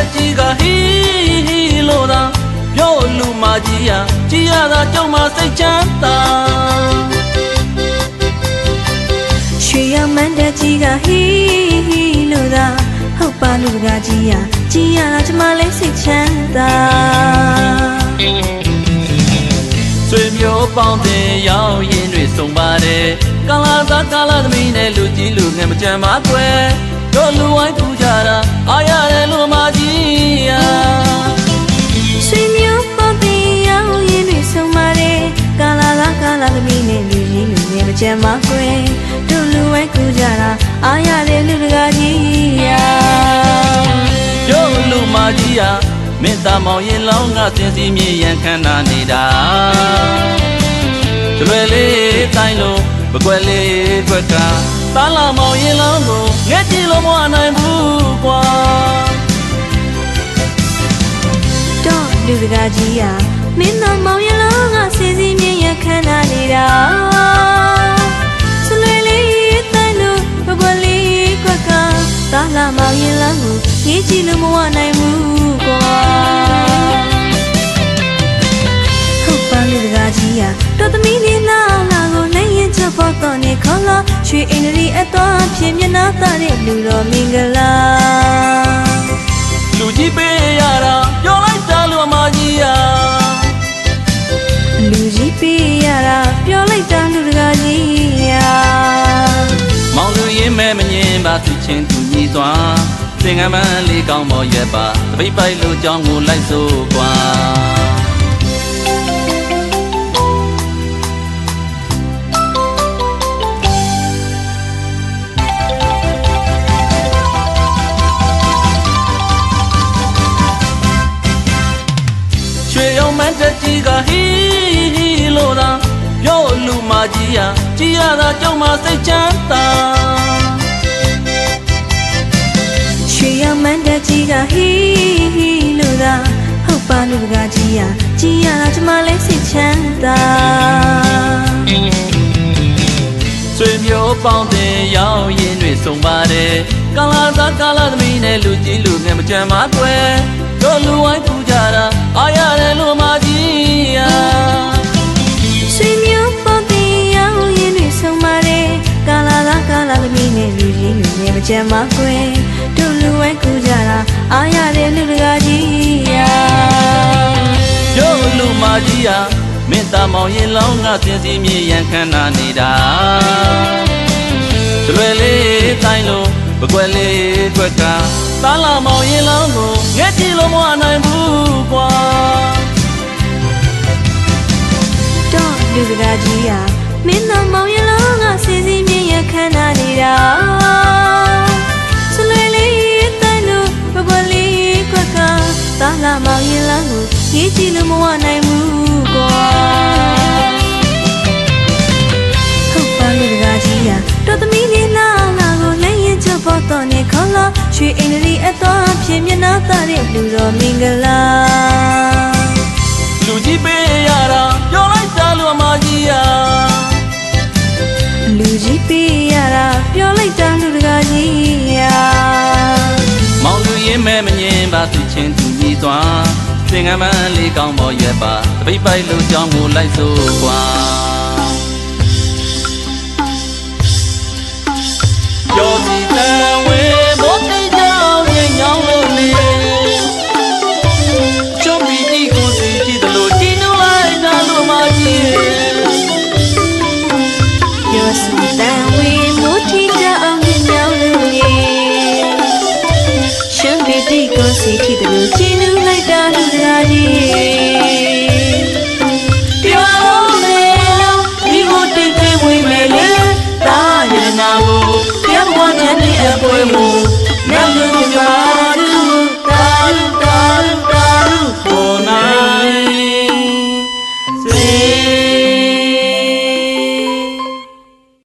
တဲ့ကြီးကဟီဟီလို့သာပြောလူမကြီးရကြည်ရတာကြောင့်မစိတ်ချမ်းသာရွှေရမန်းတဲ့ကြီးကဟီဟီလို့သာဟုတ်ပါလူကကြီးရကြည်ရတာကျမလေးစိတ်ချမ်းသာဆွေမျိုးပေါင်းတဲ့ရောက်ရင်တွေစုံပါတယ်ကာလာသားကာလာသမီးနဲ့လူကြီးလူငယ်မကြမ်းပါကွယ်တို့လူဝိုင်း လူငယ်မကြမ်းပါခွင်တို့လူဝဲကူကြတာအားရတဲ့လူတကာကြီးရာတို့လူမကြီးရမင်းသားမောင်ရင်လောင်းကစင်စီမြေရန်ခန္ဓာနေတာကျွယ်လေးတိုင်းလုံးပကွက်လေးခွက်ကတားလာမောင်ရင်လောင်းကိုငဲ့ကြည့်လို့မဝနိုင်ဘူးကွာတော့လူတကာကြီးရာမင်းတော်မောင် ကြည့်လို့မဝနိုင်ဘူးကွာဟုတ်ပါလေတကားကြီးရတော်သမီးလေးလာလာကိုလည်းရင်ချက်ဖို့တော့နေခေါ်လာရွှေအင်္ဂရီအတော်ဖြစ်မျက်နှာသားတဲ့လူတော်မင်္ဂလာလူကြီးပေးရတာပြောလိုက်တာလူမကြီးရလူကြီးပေးရတာပြောလိုက်တာလူတကားကြီးရမောင်လူရင်မဲမငင်းပါသူချင်းသူညီစွာ သင်္ကန်းမန်းလေးကောင်းပေါ်ရွက်ပါတပိတ်ပိုက်လူကြောင်းကိုလိုက်စို့ကွာရွှေရောင်မန်းတက်ကြီးကဟီဟီလို့သာပြောလူမကြီးရကြည်ရတာကြောင့်မစိတ်ချမ်းသာ ဟုတ်ပါလူတကားကြီးရကြည်ရတာကျမလည်းစိတ်ချမ်းသာဆွေမျိုးပေါင်းတဲ့ရောက်ရင်တွေစုံပါတယ်ကာလာသားကာလာသမီးနဲ့လူကြီးလူငယ်မကြမ်းပါကွယ်တို့လူဝိုင်းထူကြတာအားရတယ်လူမကြီးရရွှေမျိုးပေါ်တင်ရောက်ရင်တွေဆုံးပါတယ်ကာလာကကာလာသမီးနဲ့လူကြီးလူငယ်မကြမ်းပါခွင်တို့လူဝဲကူကြတာအားရတဲ့လူတကားကြီးရာတို့လူ မကြီးရမင်းသားမောင်ရင်လောင်းကစင်စီမြေရန်ခန္ဓာနေတာကျွယ်လေးတိုင်းလုံးပကွက်လေးခွက်ကတားလာမောင်ရင်လောင်းကိုငဲ့ကြည့်လို့မဝနိုင်ဘူးကွာတော့လူတကားကြီးရာမင်းတော်မောင်ရလောကစီစီမြင်ရခန္ဓာနေတာစလွေလေးတိုင်းလို့ဘဘလေးကွက်ကတာလာမောင်ရလောကို ရေးကြည့်လို့မဝနိုင်ဘူးကွာဟုတ်ပါလူတကားကြီးရာတော်သမီးလေးလာလာကိုလည်းရင်ချက်ဖို့တော့နေခေါ်လာရွှေအင်္ဂရီအတော်ဖြစ်မျက်နှာသားတဲ့လူတော်မင်္ဂလာလူကြီးပေးရတာပြောလိုက်တာလူမကြီးရလူကြီးပေးရတာပြောလိုက်တာလူတကားကြီးရာမောင်လူရင်မဲမငင်းပါသူချင်းသူညီစွာ သင်္ကန်းမန်းလေးကောင်းပေါ်ရွက်ပါတပိတ်ပိုက်လူကြောင်းကိုလိုက်စို့ကွာ